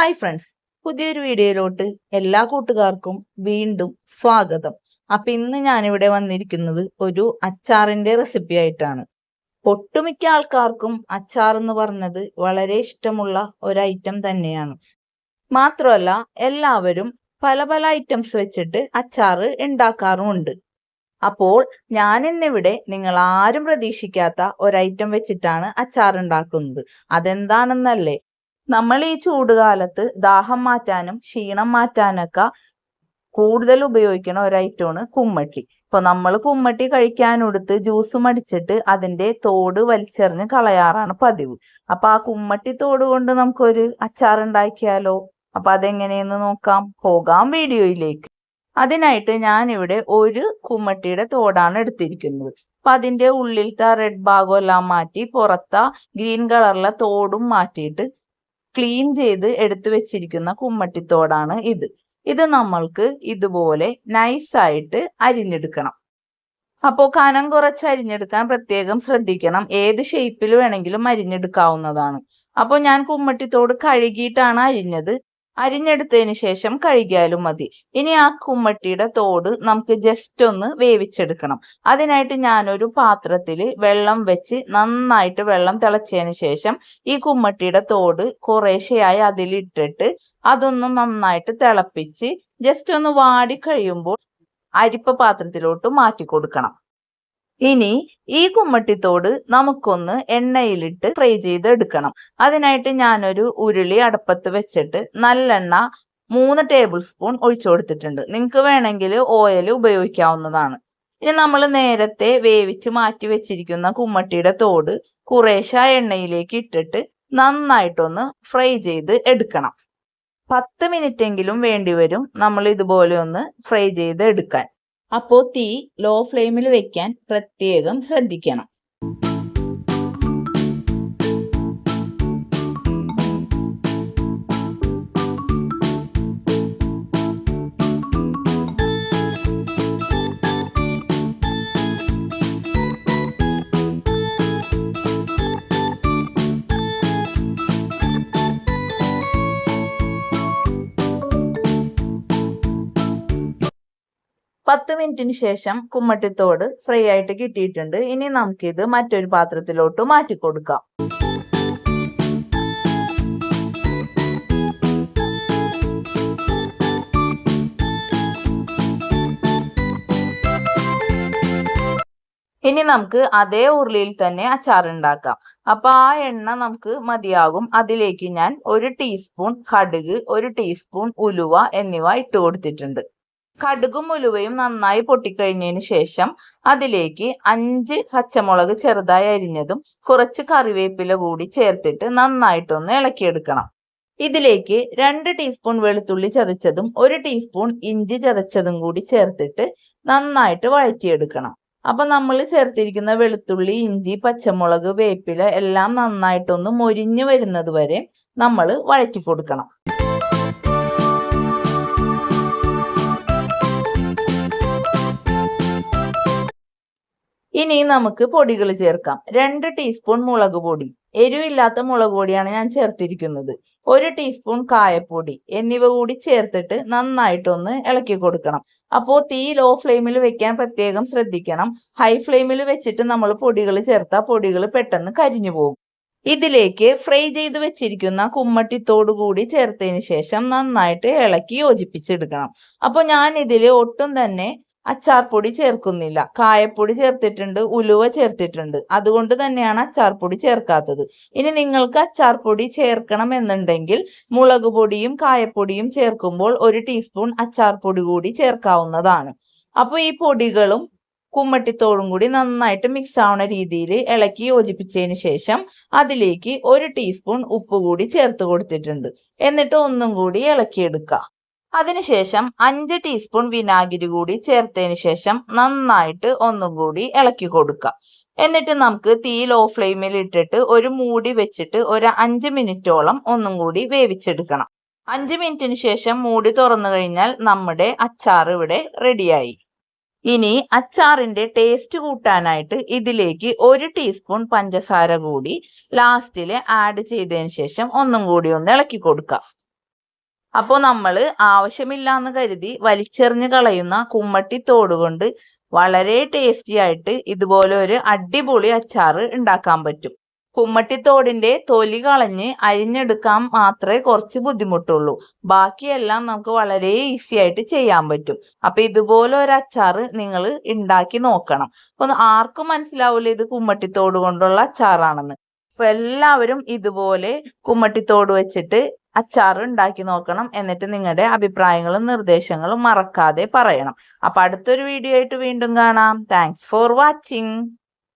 Hi friends പുതിയൊരു വീഡിയോയിലോട്ട് എല്ലാ കൂട്ടുകാർക്കും വീണ്ടും സ്വാഗതം. അപ്പൊ ഇന്ന് ഞാനിവിടെ വന്നിരിക്കുന്നത് ഒരു അച്ചാറിന്റെ റെസിപ്പി ആയിട്ടാണ്. ഒട്ടുമിക്ക ആൾക്കാർക്കും അച്ചാർ എന്ന് പറഞ്ഞത് വളരെ ഇഷ്ടമുള്ള ഒരു ഐറ്റം തന്നെയാണ്. മാത്രമല്ല എല്ലാവരും പല പല ഐറ്റംസ് വെച്ചിട്ട് അച്ചാർ ഉണ്ടാക്കാറുമുണ്ട്. അപ്പോൾ ഞാൻ ഇന്നിവിടെ നിങ്ങൾ ആരും പ്രതീക്ഷിക്കാത്ത ഒരു ഐറ്റം വെച്ചിട്ടാണ് അച്ചാർ ഉണ്ടാക്കുന്നത്. അതെന്താണെന്നല്ലേ? നമ്മൾ ഈ ചൂടുകാലത്ത് ദാഹം മാറ്റാനും ക്ഷീണം മാറ്റാനൊക്കെ കൂടുതൽ ഉപയോഗിക്കുന്ന ഒരു ഐറ്റമാണ് കുമ്മട്ടി. ഇപ്പൊ നമ്മൾ കുമ്മട്ടി കഴിക്കാനെടുത്ത് ജ്യൂസ് മടിച്ചിട്ട് അതിന്റെ തോട് വലിച്ചെറിഞ്ഞ് കളയാറാണ് പതിവ്. അപ്പൊ ആ കുമ്മട്ടി തോട് കൊണ്ട് നമുക്കൊരു അച്ചാർ ഉണ്ടാക്കിയാലോ അപ്പൊ അതെങ്ങനെയെന്ന് നോക്കാം. പോകാം വീഡിയോയിലേക്ക്. അതിനായിട്ട് ഞാൻ ഇവിടെ ഒരു കുമ്മട്ടിയുടെ തോടാണ് എടുത്തിരിക്കുന്നത്. അപ്പൊ അതിന്റെ ഉള്ളിലത്തെ റെഡ് ഭാഗം എല്ലാം മാറ്റി പുറത്ത ഗ്രീൻ കളറിലെ തോടും മാറ്റിയിട്ട് ക്ലീൻ ചെയ്ത് എടുത്തു വെച്ചിരിക്കുന്ന കുമ്മട്ടിത്തോടാണ് ഇത്. ഇത് നമ്മൾക്ക് ഇതുപോലെ നൈസായിട്ട് അരിഞ്ഞെടുക്കണം. അപ്പോൾ കനം കുറച്ച് അരിഞ്ഞെടുക്കാൻ പ്രത്യേകം ശ്രദ്ധിക്കണം. ഏത് ഷേപ്പിൽ വേണമെങ്കിലും അരിഞ്ഞെടുക്കാവുന്നതാണ്. അപ്പോൾ ഞാൻ കുമ്മട്ടിത്തോട് കഴുകിയിട്ടാണ് അരിഞ്ഞത്. അരിഞ്ഞെടുത്തതിന് ശേഷം കഴുകിയാലും മതി. ഇനി ആ കുമ്മട്ടിയുടെ തോട് നമുക്ക് ജസ്റ്റ് ഒന്ന് വേവിച്ചെടുക്കണം. അതിനായിട്ട് ഞാനൊരു പാത്രത്തിൽ വെള്ളം വെച്ച് നന്നായിട്ട് വെള്ളം തിളച്ചതിന് ശേഷം ഈ കുമ്മട്ടിയുടെ തോട് കുറേശ്ശെയായി അതിലിട്ടിട്ട് അതൊന്ന് നന്നായിട്ട് തിളപ്പിച്ച് ജസ്റ്റ് ഒന്ന് വാടി കഴിയുമ്പോൾ അരിപ്പ പാത്രത്തിലോട്ട് മാറ്റി കൊടുക്കണം ഇനി ഈ കുമ്മട്ടിത്തോട് നമുക്കൊന്ന് എണ്ണയിലിട്ട് ഫ്രൈ ചെയ്ത് എടുക്കണം അതിനായിട്ട് ഞാനൊരു ഉരുളി അടുപ്പത്ത് വെച്ചിട്ട് നല്ലെണ്ണ മൂന്ന് ടേബിൾ സ്പൂൺ ഒഴിച്ചു കൊടുത്തിട്ടുണ്ട്. നിങ്ങൾക്ക് വേണമെങ്കിൽ ഓയിൽ ഉപയോഗിക്കാവുന്നതാണ്. ഇനി നമ്മൾ നേരത്തെ വേവിച്ച് മാറ്റി വെച്ചിരിക്കുന്ന കുമ്മട്ടിയുടെ തോട് കുറേശ്ശെ എണ്ണയിലേക്ക് ഇട്ടിട്ട് നന്നായിട്ടൊന്ന് ഫ്രൈ ചെയ്ത് എടുക്കണം. പത്ത് മിനിറ്റ് എങ്കിലും വേണ്ടിവരും നമ്മൾ ഇതുപോലെ ഒന്ന് ഫ്രൈ ചെയ്ത് എടുക്കാൻ അപ്പോൾ തീ ലോ ഫ്ലെയിമിൽ വെക്കാൻ പ്രത്യേകം ശ്രദ്ധിക്കണം. പത്ത് മിനിറ്റിന് ശേഷം കുമ്മട്ടിത്തോട് ഫ്രൈ ആയിട്ട് കിട്ടിയിട്ടുണ്ട്. ഇനി നമുക്കിത് മറ്റൊരു പാത്രത്തിലോട്ട് മാറ്റി കൊടുക്കാം. ഇനി നമുക്ക് അതേ ഉരുളിയിൽ തന്നെ അച്ചാർ ഉണ്ടാക്കാം അപ്പൊ ആ എണ്ണ നമുക്ക് മതിയാകും. അതിലേക്ക് ഞാൻ ഒരു ടീസ്പൂൺ കടുക് ഒരു ടീസ്പൂൺ ഉലുവ എന്നിവ ഇട്ട് കൊടുത്തിട്ടുണ്ട്. കടുകും ഉലുവയും നന്നായി പൊട്ടിക്കഴിഞ്ഞതിന് ശേഷം അതിലേക്ക് അഞ്ച് പച്ചമുളക് ചെറുതായി അരിഞ്ഞതും കുറച്ച് കറിവേപ്പില കൂടി ചേർത്തിട്ട് നന്നായിട്ടൊന്ന് ഇളക്കിയെടുക്കണം. ഇതിലേക്ക് രണ്ട് ടീസ്പൂൺ വെളുത്തുള്ളി ചതച്ചതും ഒരു ടീസ്പൂൺ ഇഞ്ചി ചതച്ചതും കൂടി ചേർത്തിട്ട് നന്നായിട്ട് വഴറ്റിയെടുക്കണം. അപ്പൊ നമ്മൾ ചേർത്തിരിക്കുന്ന വെളുത്തുള്ളി ഇഞ്ചി പച്ചമുളക് വേപ്പില എല്ലാം നന്നായിട്ടൊന്ന് മൊരിഞ്ഞു വരുന്നത് വരെ നമ്മൾ വഴറ്റി കൊടുക്കണം ഇനി നമുക്ക് പൊടികൾ ചേർക്കാം. രണ്ട് ടീസ്പൂൺ മുളക് പൊടി. എരിവില്ലാത്ത മുളക് പൊടിയാണ് ഞാൻ ചേർത്തിരിക്കുന്നത്. ഒരു ടീസ്പൂൺ കായപ്പൊടി എന്നിവ കൂടി ചേർത്തിട്ട് നന്നായിട്ടൊന്ന് ഇളക്കി കൊടുക്കണം. അപ്പോൾ തീ ലോ ഫ്ലെയിമിൽ വെക്കാൻ പ്രത്യേകം ശ്രദ്ധിക്കണം. ഹൈ ഫ്ലെയിമിൽ വെച്ചിട്ട് നമ്മൾ പൊടികൾ ചേർത്താൽ പൊടികൾ പെട്ടെന്ന് കരിഞ്ഞു പോകും. ഇതിലേക്ക് ഫ്രൈ ചെയ്ത് വെച്ചിരിക്കുന്ന കുമ്മട്ടിത്തോടു കൂടി ചേർത്തതിന് ശേഷം നന്നായിട്ട് ഇളക്കി യോജിപ്പിച്ചെടുക്കണം. അപ്പോൾ ഞാൻ ഇതിൽ ഒട്ടും തന്നെ അച്ചാർ പൊടി ചേർക്കുന്നില്ല. കായപ്പൊടി ചേർത്തിട്ടുണ്ട് ഉലുവ ചേർത്തിട്ടുണ്ട്. അതുകൊണ്ട് തന്നെയാണ് അച്ചാർ പൊടി ചേർക്കാത്തത്. ഇനി നിങ്ങൾക്ക് അച്ചാർ പൊടി ചേർക്കണം എന്നുണ്ടെങ്കിൽ മുളക് പൊടിയും കായപ്പൊടിയും ചേർക്കുമ്പോൾ ഒരു ടീസ്പൂൺ അച്ചാർ പൊടി കൂടി ചേർക്കാവുന്നതാണ്. അപ്പോൾ ഈ പൊടികളും കുമ്മട്ടിത്തോടും കൂടി നന്നായിട്ട് മിക്സ് ആവുന്ന രീതിയിൽ ഇളക്കി യോജിപ്പിച്ചതിന് ശേഷം അതിലേക്ക് ഒരു ടീസ്പൂൺ ഉപ്പ് കൂടി ചേർത്ത് കൊടുത്തിട്ടുണ്ട്. എന്നിട്ട് ഒന്നും കൂടി ഇളക്കിയെടുക്കുക അതിനുശേഷം അഞ്ച് ടീസ്പൂൺ വിനാഗിരി കൂടി ചേർത്തതിന് ശേഷം നന്നായിട്ട് ഒന്നും കൂടി ഇളക്കി കൊടുക്കുക. എന്നിട്ട് നമുക്ക് തീ ലോ ഫ്ലെയിമിൽ ഇട്ടിട്ട് ഒരു മൂടി വെച്ചിട്ട് ഒരു അഞ്ച് മിനിറ്റോളം ഒന്നും കൂടി വേവിച്ചെടുക്കണം. അഞ്ച് മിനിറ്റിന് ശേഷം മൂടി തുറന്നു കഴിഞ്ഞാൽ നമ്മുടെ അച്ചാർ ഇവിടെ റെഡിയായി ഇനി അച്ചാറിന്റെ ടേസ്റ്റ് കൂട്ടാനായിട്ട് ഇതിലേക്ക് ഒരു ടീസ്പൂൺ പഞ്ചസാര കൂടി ലാസ്റ്റിൽ ആഡ് ചെയ്തതിന് ശേഷം ഒന്നും കൂടി ഒന്ന് ഇളക്കി കൊടുക്കാം. അപ്പോൾ നമ്മൾ ആവശ്യമില്ലാന്ന് കരുതി വലിച്ചെറിഞ്ഞ് കളയുന്ന കുമ്മട്ടിത്തോട് കൊണ്ട് വളരെ ടേസ്റ്റി ആയിട്ട് ഇതുപോലെ ഒരു അടിപൊളി അച്ചാറ് ഉണ്ടാക്കാൻ പറ്റും. കുമ്മട്ടിത്തോടിന്റെ തൊലി കളഞ്ഞ് അരിഞ്ഞെടുക്കാൻ മാത്രമേ കുറച്ച് ബുദ്ധിമുട്ടുള്ളൂ. ബാക്കിയെല്ലാം നമുക്ക് വളരെ ഈസി ആയിട്ട് ചെയ്യാൻ പറ്റും. അപ്പൊ ഇതുപോലെ ഒരു അച്ചാറ് നിങ്ങൾ ഉണ്ടാക്കി നോക്കണം. അപ്പൊ ആർക്കും മനസ്സിലാവില്ല ഇത് കുമ്മട്ടിത്തോട് കൊണ്ടുള്ള അച്ചാറാണെന്ന്. അപ്പൊ എല്ലാവരും ഇതുപോലെ കുമ്മട്ടിത്തോട് വെച്ചിട്ട് അച്ചാർ ഉണ്ടാക്കി നോക്കണം. എന്നിട്ട് നിങ്ങളുടെ അഭിപ്രായങ്ങളും നിർദ്ദേശങ്ങളും മറക്കാതെ പറയണം. അപ്പൊ അടുത്തൊരു വീഡിയോ ആയിട്ട് വീണ്ടും കാണാം. Thanks for watching